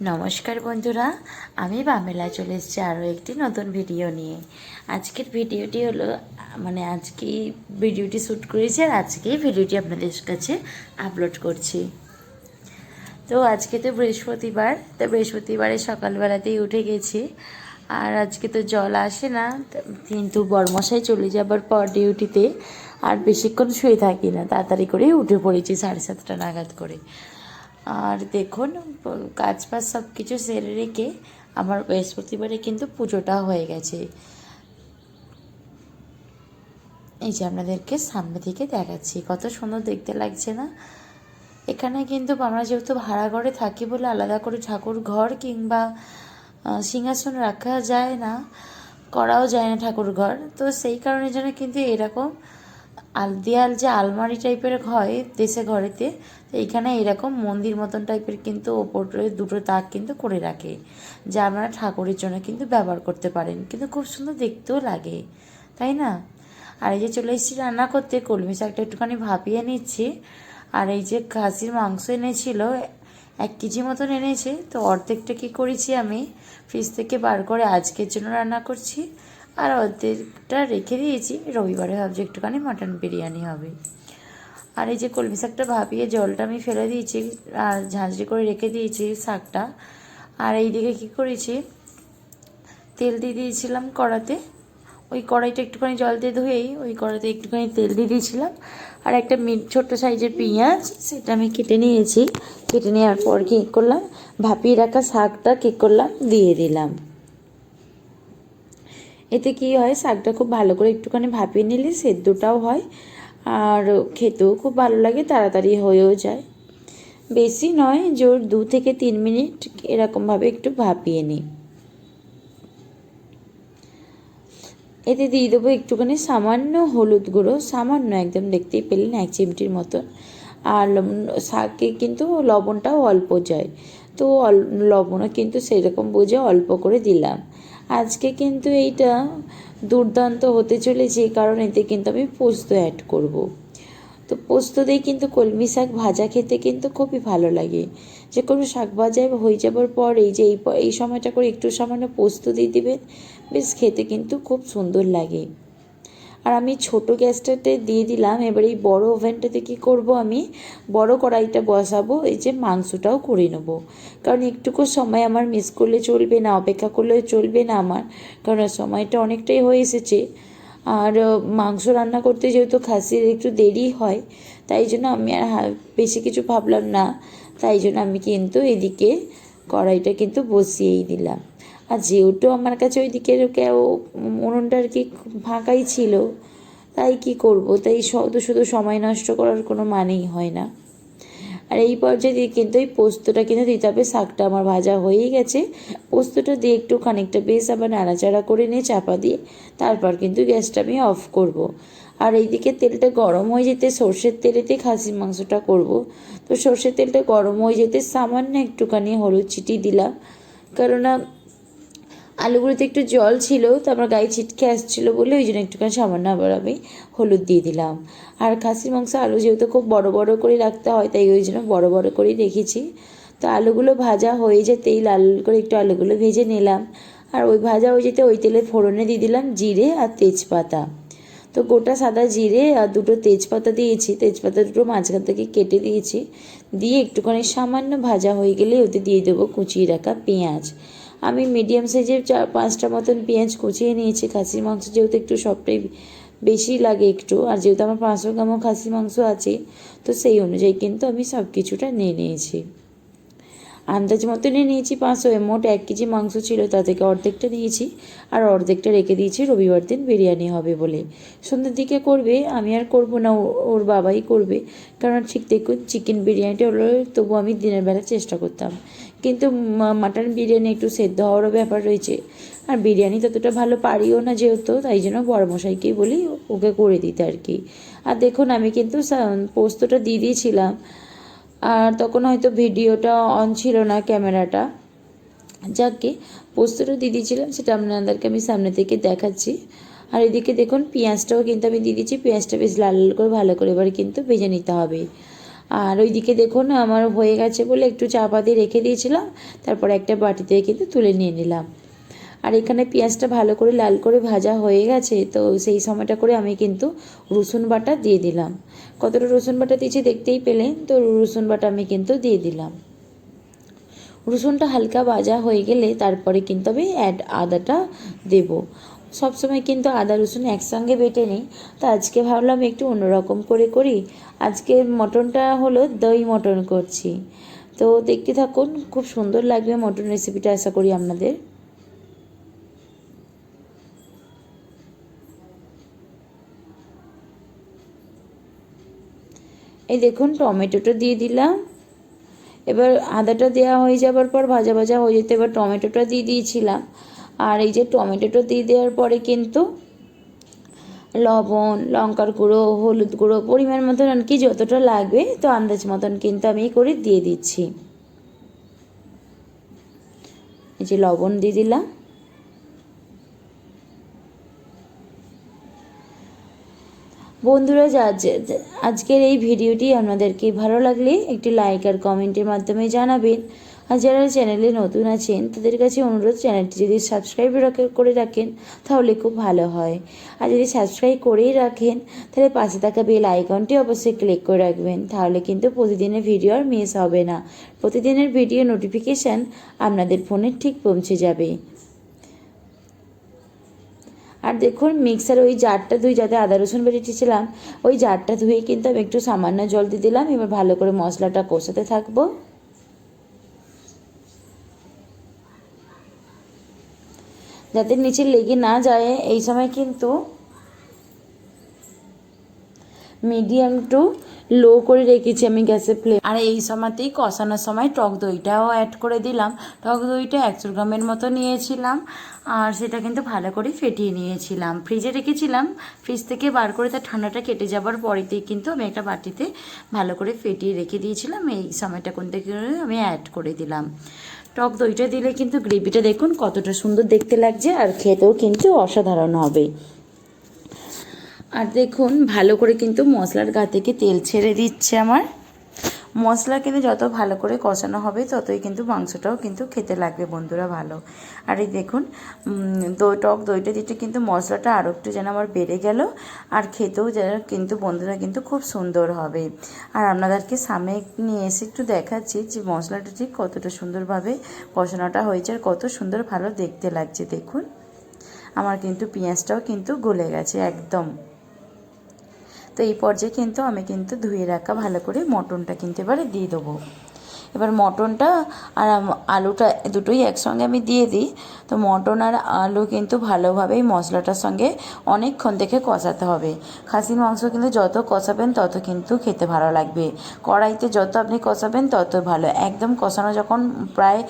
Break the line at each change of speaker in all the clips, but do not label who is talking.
নমস্কার বন্ধুরা, আমি বামেলা চলে এসেছি আরও একটি নতুন ভিডিও নিয়ে। আজকের ভিডিওটি হলো মানে আজকে ভিডিওটি শ্যুট করেছি আর আজকেই ভিডিওটি আপনাদের কাছে আপলোড করছি। তো আজকে তো বৃহস্পতিবার, তো বৃহস্পতিবারে সকালবেলাতেই উঠে গেছি। আর আজকে তো জল আসে না, কিন্তু বরমশাই চলে যাবার পর ডিউটিতে আর বেশিক্ষণ শুয়ে থাকি না, তাড়াতাড়ি করেই উঠে পড়েছি সাড়ে সাতটা নাগাদ করে। আর দেখুন কাজ বাজ সব কিছু সেরে রেখে আমার বৃহস্পতিবারে কিন্তু পুজোটা হয়ে গেছে। এই যে আপনাদেরকে সামনে থেকে দেখাচ্ছি, কত সুন্দর দেখতে লাগছে না? এখানে কিন্তু আমরা যেহেতু ভাড়া ঘরে থাকি বলে আলাদা করে ঠাকুর ঘর কিংবা সিংহাসন রাখা যায় না, করাও যায় না ঠাকুর ঘর। তো সেই কারণে জন্য কিন্তু এরকম আল দেয়াল যে আলমারি টাইপের হয় দেশে ঘরেতে, এইখানে এরকম মন্দির মতন টাইপের কিন্তু ওপরে দুটো তাক কিন্তু করে রাখে, যা আপনারা ঠাকুরের জন্য কিন্তু ব্যবহার করতে পারেন। কিন্তু খুব সুন্দর দেখতেও লাগে, তাই না? আর এই যে চলে এসেছি রান্না করতে, কলমি শাকটা একটুখানি ভাপিয়ে নিচ্ছি, আর এই যে খাসির মাংস এনেছিল, এক কেজি মতন এনেছে, তো অর্ধেকটা কি করেছি আমি? ফ্রিজ থেকে বার করে আজকের জন্য রান্না করছি। আর অর্ধেকটা রেখে দিয়েছি। রবিবারে ভাবছি একটুখানি মাটন বিরিয়ানি হবে। আর এই যে কলমি শাকটা ভাপিয়ে জলটা আমি ফেলে দিয়েছি, আর ঝাঁঝরি করে রেখে দিয়েছি শাকটা। আর এইদিকে কি করেছি, তেল দিয়ে দিয়েছিলাম কড়াতে। ওই কড়াইটা একটুখানি জল দিয়ে ধুয়েই ওই কড়াতে একটুখানি তেল দিয়ে দিয়েছিলাম। আর একটা মিড ছোট্ট সাইজের পেঁয়াজ, সেটা আমি কেটে নিয়েছি। কেটে নেওয়ার পর কী করলাম, ভাপিয়ে রাখা শাকটা কী করলাম, দিয়ে দিলাম। এতে কি হয়, শাকটা খুব ভালো করে একটুখানি ভাপিয়ে নিলে সেদ্ধটাও হয় আর খেতেও খুব ভালো লাগে, তাড়াতাড়ি হয়েও যায়। বেশি নয়, জোর দু থেকে তিন মিনিট এরকমভাবে একটু ভাপিয়ে নিই। এতে দিয়ে দেবো একটুখানি সামান্য হলুদ গুঁড়ো, সামান্য একদম দেখতেই পেলেন এক চিমটির মতন। আর শাকে কিন্তু লবণটাও অল্প যায়। তো লবণও কিন্তু সেরকম বুঝে অল্প করে দিলাম। আজকে কিন্তু এইটা দুর্দান্ত হতে চলেছে কারণ এতে কিন্তু আমি পোস্ত অ্যাড করব। তো পোস্ত দিয়ে কিন্তু কলমি শাক ভাজা খেতে কিন্তু খুবই ভালো লাগে যে কোনো শাক ভাজা হয়ে যাবার পর এই যে এই এই সময়টা করে একটু সামান্য পোস্ত দিয়ে দিবেন, বেশ খেতে কিন্তু খুব সুন্দর লাগে আর আমি ছোট গ্যাসটাতে দিয়ে দিলাম। এবার এই বড় ওভেনটাতে কী করব আমি? বড় কড়াইটা বসাবো, এই যে মাংসটাও করে নেব। কারণ একটুকু সময় আমার মিস করলে চলবে না, অপেক্ষা করলে চলবে না আমার। কারণ সময়টা অনেকটাই হয়ে এসেছে। আর মাংস রান্না করতে যেহেতু খাসির একটু দেরি হয়, তাই জন্য আমি আর বেশি কিছু ভাবলাম না। তাই জন্য আমি কিন্তু এদিকে কড়াইটা কিন্তু বসিয়েই দিলাম। আর যেহেতু আমার কাছে ওই দিকের কেউ উনুনটা আর কি ফাঁকাই ছিল, তাই কি করব তাই শুধু শুধু সময় নষ্ট করার কোনো মানেই হয় না আর এই পর্যায়ে দিয়ে কিন্তু এই পোস্তটা কিন্তু দিতে হবে, শাকটা আমার ভাজা হয়েই গেছে পোস্তটা দিয়ে একটু খানিকটা বেশ আবার নাড়াচাড়া করে নিয়ে চাপা দিয়ে তারপর কিন্তু গ্যাসটা আমি অফ করব। আর এইদিকে তেলটা গরম হয়ে যেতে সর্ষের তেলেতে খাসির মাংসটা করব। তো সর্ষের তেলটা গরম হয়ে যেতে সামান্য একটুখানি হলুদ ছিটিয়ে দিলাম কেননা আলুগুলোতে একটু জল ছিল তারপর গায়ে ছিটকে আসছিল বলে ওই জন্য একটুখানি সামান্য আবার আমি হলুদ দিয়ে দিলাম। আর খাসির মাংস আলু যেহেতু খুব বড় বড় করে রাখতে হয়, তাই ওই জন্য বড় বড় করেই রেখেছি। তো আলুগুলো ভাজা হয়ে যেতেই লাল করে একটু আলুগুলো ভেজে নিলাম। আর ওই ভাজা হয়ে যেতে ওই তেলে ফোড়নে দিয়ে দিলাম জিরে আর তেজপাতা। তো গোটা সাদা জিরে আর দুটো তেজপাতা দিয়েছি, তেজপাতা দুটো মাঝখান থেকে কেটে দিয়েছি। দিয়ে একটুখানি সামান্য ভাজা হয়ে গেলে ওতে দিয়ে দেবো কুচিয়ে রাখা পেঁয়াজ। আমি মিডিয়াম সাইজের চার পাঁচটা মতন পেঁয়াজ কুচিয়ে নিয়েছি। খাসির মাংস যেহেতু একটু সবটাই বেশি লাগে একটু। আর যেহেতু আমার পাঁচশো গ্রামও খাসির মাংস আছে, তো সেই অনুযায়ী কিন্তু আমি সব কিছুটা নিয়ে নিয়েছি। আন্দাজ মতনই নিয়েছি পাঁচশো মোট এক কেজি মাংস ছিল, তা থেকে অর্ধেকটা নিয়েছি। আর অর্ধেকটা রেখে দিয়েছি, রবিবার দিন বিরিয়ানি হবে বলে। সন্ধ্যের দিকে করবে, আমি আর করব না ওর বাবাই করবে। কারণ ঠিক দেখুন চিকেন বিরিয়ানিটা হলো, তবু আমি দিনের বেলা চেষ্টা করতাম। কিন্তু মাটন বিরিয়ানি একটু সেদ্ধ হওয়ারও ব্যাপার রয়েছে। আর বিরিয়ানি ততটা ভালো পারিও না যেহেতু, তাই জন্য বড় মশাইকেই বলি ওকে করে দিতে আর কি। আর দেখুন, আমি কিন্তু পোস্তটা দিয়ে দিয়েছিলাম। আর তখন হয়তো ভিডিওটা অন ছিল না ক্যামেরাটা। যাকে পোস্তটা দিয়ে দিয়েছিলাম, সেটা আপনাদেরকে আমি সামনে থেকে দেখাচ্ছি। আর এদিকে দেখুন, পেঁয়াজটাও কিন্তু আমি দিয়ে দিচ্ছি পেঁয়াজটা বেশ লাল লাল করে ভালো করে এবার কিন্তু ভেজে নিতে হবে। আর ওইদিকে দেখুন আমার হয়ে গেছে বলে একটু চাপা দিয়ে রেখে দিয়েছিলাম, তারপর একটা বাটিতে কিন্তু তুলে নিয়ে নিলাম। আর এখানে পেঁয়াজটা ভালো করে লাল করে ভাজা হয়ে গেছে, তো সেই সময়টা করে আমি কিন্তু রসুন বাটা দিয়ে দিলাম। কতটা রসুন বাটা দিয়েছি দেখতেই পেলেন, তো রসুন বাটা আমি কিন্তু দিয়ে দিলাম। রসুনটা হালকা ভাজা হয়ে গেলে তারপরে কিন্তু আমি অ্যাড আদাটা দেব। সবসময় কিন্তু আদা, রসুন একসঙ্গে বেটে নিই। তো আজকে ভাবলাম একটু অন্যরকম করে করি। আজকে মটনটা হলো দই মটন করছি। তো দেখতে থাকুন, খুব সুন্দর লাগবে মটন রেসিপিটা আশা করি আপনাদের। এই দেখুন, টমেটোটা দিয়ে দিলাম। এবার আদাটা দেওয়া হয়ে যাবার পর ভাজা ভাজা হয়ে যেতে এবার টমেটোটা দিয়ে দিয়েছিলাম। আর এই যে টমেটোটা দিয়ে দেওয়ার পরে কিন্তু লবণ, লঙ্কার গুঁড়ো, হলুদ গুঁড়ো, পরিমাণ মতন আর কি যতটা লাগবে, তো আন্দাজ মতন কিন্তু আমি করে দিয়ে দিচ্ছি। এই যে লবণ দিয়ে দিলাম। বন্ধুরা আজকের এই ভিডিওটি আপনাদেরকে ভালো লাগলে একটি লাইক আর কমেন্টের মাধ্যমে জানাবেন। আর যারা চ্যানেলে নতুন আছেন, তাদের কাছে অনুরোধ, চ্যানেলটি যদি সাবস্ক্রাইব করে রাখেন, তাহলে খুব ভালো হয়। আর যদি সাবস্ক্রাইব করেই রাখেন, তাহলে পাশে থাকা বেল আইকনটি অবশ্যই ক্লিক করে রাখবেন। তাহলে কিন্তু প্রতিদিনের ভিডিও আর মিস হবে না। প্রতিদিনের ভিডিও নোটিফিকেশান আপনাদের ফোনে ঠিক পৌঁছে যাবে। আর দেখুন, মিক্সার ওই জারটা ধুই যাতে আদা, রসুন বেরিয়েছিলাম ওই জারটা ধুয়ে কিন্তু আমি একটু সামান্য জল দিয়ে দিলাম। এবার ভালো করে মশলাটা কষাতে থাকব। যাতে নিচে লেগে না যায় এই সময় কিন্তু মিডিয়াম টু লো করে রেখেছি আমি গ্যাসের ফ্লেম। আর এই সময়তেই কষানোর সময় টক দইটাও অ্যাড করে দিলাম। টক দইটা একশো গ্রামের মতো নিয়েছিলাম আর সেটা কিন্তু ভালো করে ফেটিয়ে নিয়েছিলাম। ফ্রিজে রেখেছিলাম। ফ্রিজ থেকে বার করে তার ঠান্ডাটা কেটে যাবার পরেতেই কিন্তু আমি একটা বাটিতে ভালো করে ফেটিয়ে রেখে দিয়েছিলাম। এই সময়টা কোন থেকে আমি অ্যাড করে দিলাম। টক দইটা দিলে কিন্তু গ্রেভিটা দেখুন কতটা সুন্দর দেখতে লাগছে আর খেতেও কিন্তু অসাধারণ হবে। আর দেখুন, ভালো করে কিন্তু মশলার গা থেকে তেল ছেড়ে দিচ্ছে আমার। মশলা কিন্তু যত ভালো করে কষানো হবে, ততই কিন্তু মাংসটাও কিন্তু খেতে লাগবে বন্ধুরা ভালো। আর এই দেখুন দই টক দইটা দিতে কিন্তু মশলাটা আরও একটু যেন আমার বেড়ে গেল, আর খেতেও যেন কিন্তু বন্ধুরা কিন্তু খুব সুন্দর হবে। আর আপনাদেরকে সামনে নিয়ে এসে একটু দেখাচ্ছি যে মশলাটা ঠিক কতটা সুন্দরভাবে কষানোটা হয়েছে আর কত সুন্দর ভালো দেখতে লাগছে, দেখুন। আমার কিন্তু পেঁয়াজটাও কিন্তু গলে গেছে একদম। তো এই পর্যায়ে কিন্তু আমি কিন্তু ধুয়ে রাখা, ভালো করে মটনটা কিন্তু এবারে দিয়ে দেবো। এবার মটনটা আর আলুটা দুটোই একসঙ্গে আমি দিয়ে দিই। তো মটন আর আলু কিন্তু ভালোভাবেই মশলাটার সঙ্গে অনেকক্ষণ থেকে কষাতে হবে। খাসির মাংস কিন্তু যত কষাবেন তত কিন্তু খেতে ভালো লাগবে। কড়াইতে যত আপনি কষাবেন তত ভালো। একদম কষানো যখন প্রায়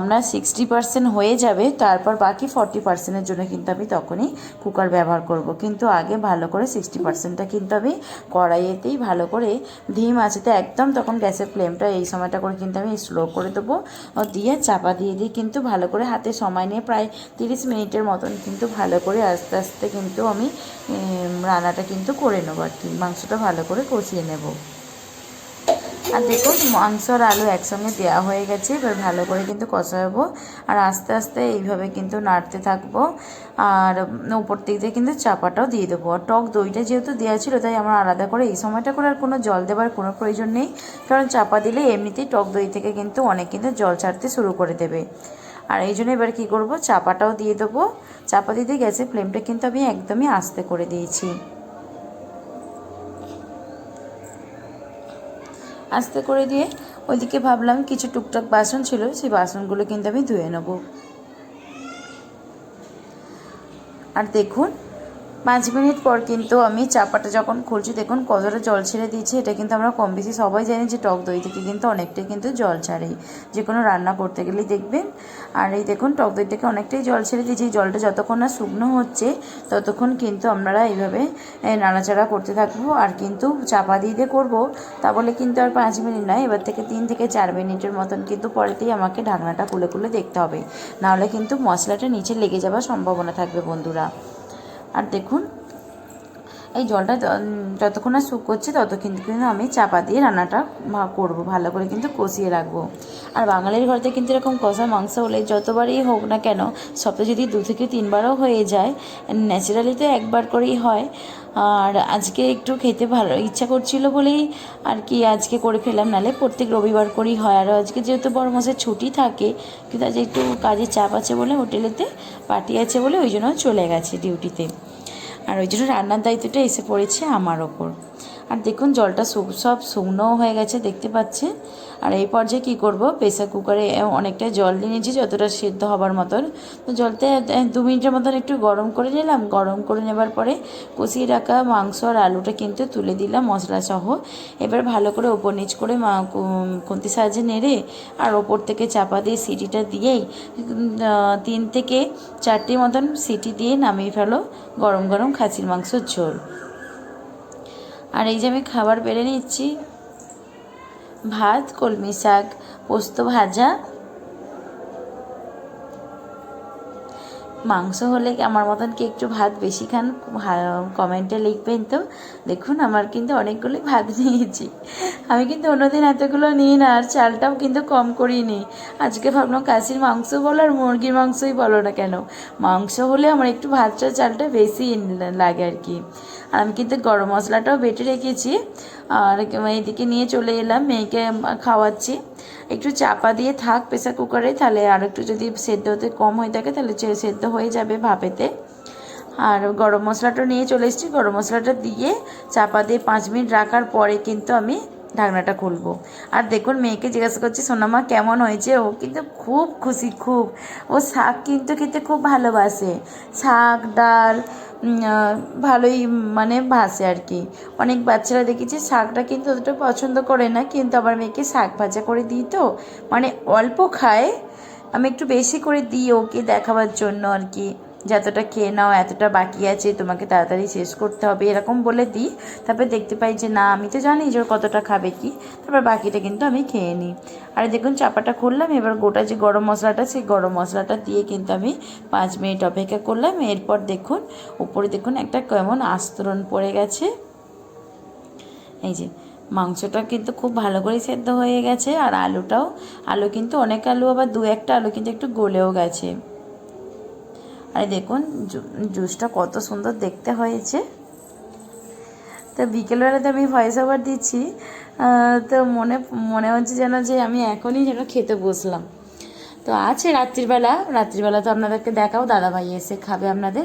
আপনার সিক্সটি পার্সেন্ট হয়ে যাবে, তারপর বাকি ফর্টি পার্সেন্টের জন্য কিন্তু আমি তখনই কুকার ব্যবহার করব। কিন্তু আগে ভালো করে সিক্সটি পার্সেন্টটা কিন্তু আমি কড়াইয়েতেই ভালো করে, ধিম আছেতে একদম তখন গ্যাসের ফ্লেমটা এই সময়টা করে কিন্তু আমি স্লো করে দেবো। দিয়ে চাপা দিয়ে দিই কিন্তু ভালো করে হাতে সময় নিয়ে প্রায় তিরিশ মিনিটের মতন কিন্তু ভালো করে আস্তে আস্তে কিন্তু আমি রান্নাটা কিন্তু করে নেব আর কি। মাংসটা ভালো করে কষিয়ে নেব। আর দেখুন মাংস আর আলু একসঙ্গে দেওয়া হয়ে গেছে। এবার ভালো করে কিন্তু কষাবো। আর আস্তে আস্তে এইভাবে কিন্তু নাড়তে থাকব। আর উপর দিক দিয়ে কিন্তু চাপাটাও দিয়ে দেবো। আর টক দইটা যেহেতু দেওয়া ছিল, তাই আমার আলাদা করে এই সময়টা করে আর কোনো জল দেওয়ার কোনো প্রয়োজন নেই। কারণ চাপা দিলে এমনিতেই টক দই থেকে কিন্তু অনেক কিন্তু জল ছাড়তে শুরু করে দেবে। আর এই জন্য এবার কী করব? চাপাটাও দিয়ে দেবো। চাপা দিতে গ্যাসের ফ্লেমটা কিন্তু আমি একদমই আস্তে করে দিয়েছি। আস্তে করে দিয়ে ওইদিকে ভাবলাম কিছু টুকটাক বাসন ছিল, সেই বাসনগুলো কিন্তু আমি ধুয়ে নেব। আর দেখুন পাঁচ মিনিট পর কিন্তু আমি চাপাটা যখন খুলছি, দেখুন কতটা জল ছেড়ে দিয়েছি। এটা কিন্তু আমরা কম বেশি সবাই জানি যে টক দই থেকে কিন্তু অনেকটাই কিন্তু জল ছাড়ে। যে কোনো রান্না করতে গেলেই দেখবেন। আর এই দেখুন টক দই থেকে অনেকটাই জল ছেড়ে দিয়েছি। জলটা যতক্ষণ না শুকনো হচ্ছে, ততক্ষণ কিন্তু আপনারা এইভাবে নাড়াচাড়া করতে থাকব। আর কিন্তু চাপা দিয়ে দিয়ে করব, তা বলে কিন্তু আর পাঁচ মিনিট নয়, এবার থেকে তিন থেকে চার মিনিটের মতন কিন্তু পরেতেই আমাকে ঢাকনাটা খুলে খুলে দেখতে হবে। নাহলে কিন্তু মশলাটা নিচে লেগে যাওয়ার সম্ভাবনা থাকবে বন্ধুরা। আর দেখুন এই জলটা যতক্ষণ না করছে তত কিন্তু আমি চাপা দিয়ে রান্নাটা করব, ভালো করে কিন্তু কষিয়ে রাখব। আর বাঙালির ঘরেতে কিন্তু এরকম কষা মাংস হলে যতবারই হোক না কেন, সপ্তাহে যদি দু থেকে তিনবারও হয়ে যায় ন্যাচারালি তো একবার করেই হয়। আর আজকে একটু খেতে ভালো ইচ্ছা করছিল বলেই আর কি আজকে করে ফেলাম নালে প্রত্যেক রবিবার করেই হয়। আর আজকে যেহেতু বড় মাসের ছুটি থাকে, কিন্তু আজ একটু কাজের চাপ আছে বলে হোটেলেতে পার্টি আছে বলে ওই জন্য চলে গেছে ডিউটিতে আর ওই জন্য রান্নার দায়িত্বটা এসে পড়েছে আমার ওপর। আর দেখুন জলটা সব শুকনোও হয়ে গেছে, দেখতে পাচ্ছে আর এই পর্যায়ে কী করব? প্রেসার কুকারে অনেকটা জল নিয়ে নিয়েছি, যতটা সেদ্ধ হবার মতন। তো জলতে দু মিনিটের মতন একটু গরম করে নিলাম। গরম করে নেবার পরে কষিয়ে রাখা মাংস আর আলুটা কিন্তু তুলে দিলাম মশলা সহ এবার ভালো করে ওপর নিচ করে মা খুন্তি সাহায্যে নেড়ে আর ওপর থেকে চাপা দিয়ে সিটিটা দিয়েই তিন থেকে চারটি মতন সিটি দিয়ে নামিয়ে ফেলো গরম গরম খাসির মাংসর ঝোল। আর এই যে আমি খাবার বেড়ে নিচ্ছি। ভাত কলমি শাক পোস্ত ভাজা মাংস হলে আমার মতন কি একটু ভাত বেশি খান? কমেন্টে লিখবেন তো। দেখুন, আমার কিন্তু অনেকগুলোই ভাত নিয়েছি। আমি কিন্তু অন্যদিন এতগুলো নিই না, আর চালটাও কিন্তু কম করিয়ে নিই আজকে ভাবলাম কাশির মাংস বলো আর মুরগির মাংসই বলো না কেন? মাংস হলে আমার একটু ভাতটা, চালটা বেশি লাগে আর কি। আর আমি কিন্তু গরম মশলাটাও বেটে রেখেছি। আর এইদিকে নিয়ে চলে এলাম, মেয়েকে খাওয়াচ্ছি। একটু চাপা দিয়ে থাক প্রেসার কুকারে, তাহলে আর একটু যদি সেদ্ধ হতে কম হয়ে থাকে, তাহলে সেদ্ধ হয়ে যাবে ভাপেতে। আর গরম মশলাটা নিয়ে চলে এসেছি। গরম মশলাটা দিয়ে চাপা দিয়ে পাঁচ মিনিট রাখার পরে কিন্তু আমি ঢাকনাটা খুলবো। আর দেখুন, মেয়েকে জিজ্ঞাসা করছি সোনামা কেমন হয়েছে? ও কিন্তু খুব খুশি, খুব। ও শাক কিন্তু খেতে খুব ভালোবাসে। শাক, ডাল ভালোই মানে ভাসে আর কি। অনেক বাচ্চারা দেখেছি শাকটা কিন্তু অতটা পছন্দ করে না, কিন্তু আমার মেয়েকে শাক ভাজা করে দিই তো। মানে অল্প খায়, আমি একটু বেশি করে দিই ওকে দেখাবার জন্য আর কি। যতটা খেয়ে নাও, এতটা বাকি আছে, তোমাকে তাড়াতাড়ি শেষ করতে হবে, এরকম বলে দিই। তারপরে দেখতে পাই যে, না, আমি তো জানি যে কতটা খাবে কি। তারপর বাকিটা কিন্তু আমি খেয়ে নিই। আর দেখুন, চাপাটা খুললাম, এবার গোটা যে গরম মশলাটা, সেই গরম মশলাটা দিয়ে কিন্তু আমি পাঁচ মিনিট অপেক্ষা করলাম। এরপর দেখুন, উপরে দেখুন, একটা কেমন আস্তরণ পড়ে গেছে। এই যে, মাংসটা কিন্তু খুব ভালো করে সেদ্ধ হয়ে গেছে, আর আলুটাও, আলু কিন্তু অনেক আলু, আবার দু একটা আলু কিন্তু একটু গলেও গেছে। আর দেখুন জুসটা কত সুন্দর দেখতে হয়েছে। তো বিকেলবেলাতে আমি ভয়েস ওভার দিচ্ছি তো মনে মনে হচ্ছে যেন যে আমি এখনই যেন খেতে বসলাম। তো আছে রাত্রিবেলা রাত্রিবেলা তো আপনাদেরকে দেখাও, দাদাভাই এসে খাবে আপনাদের।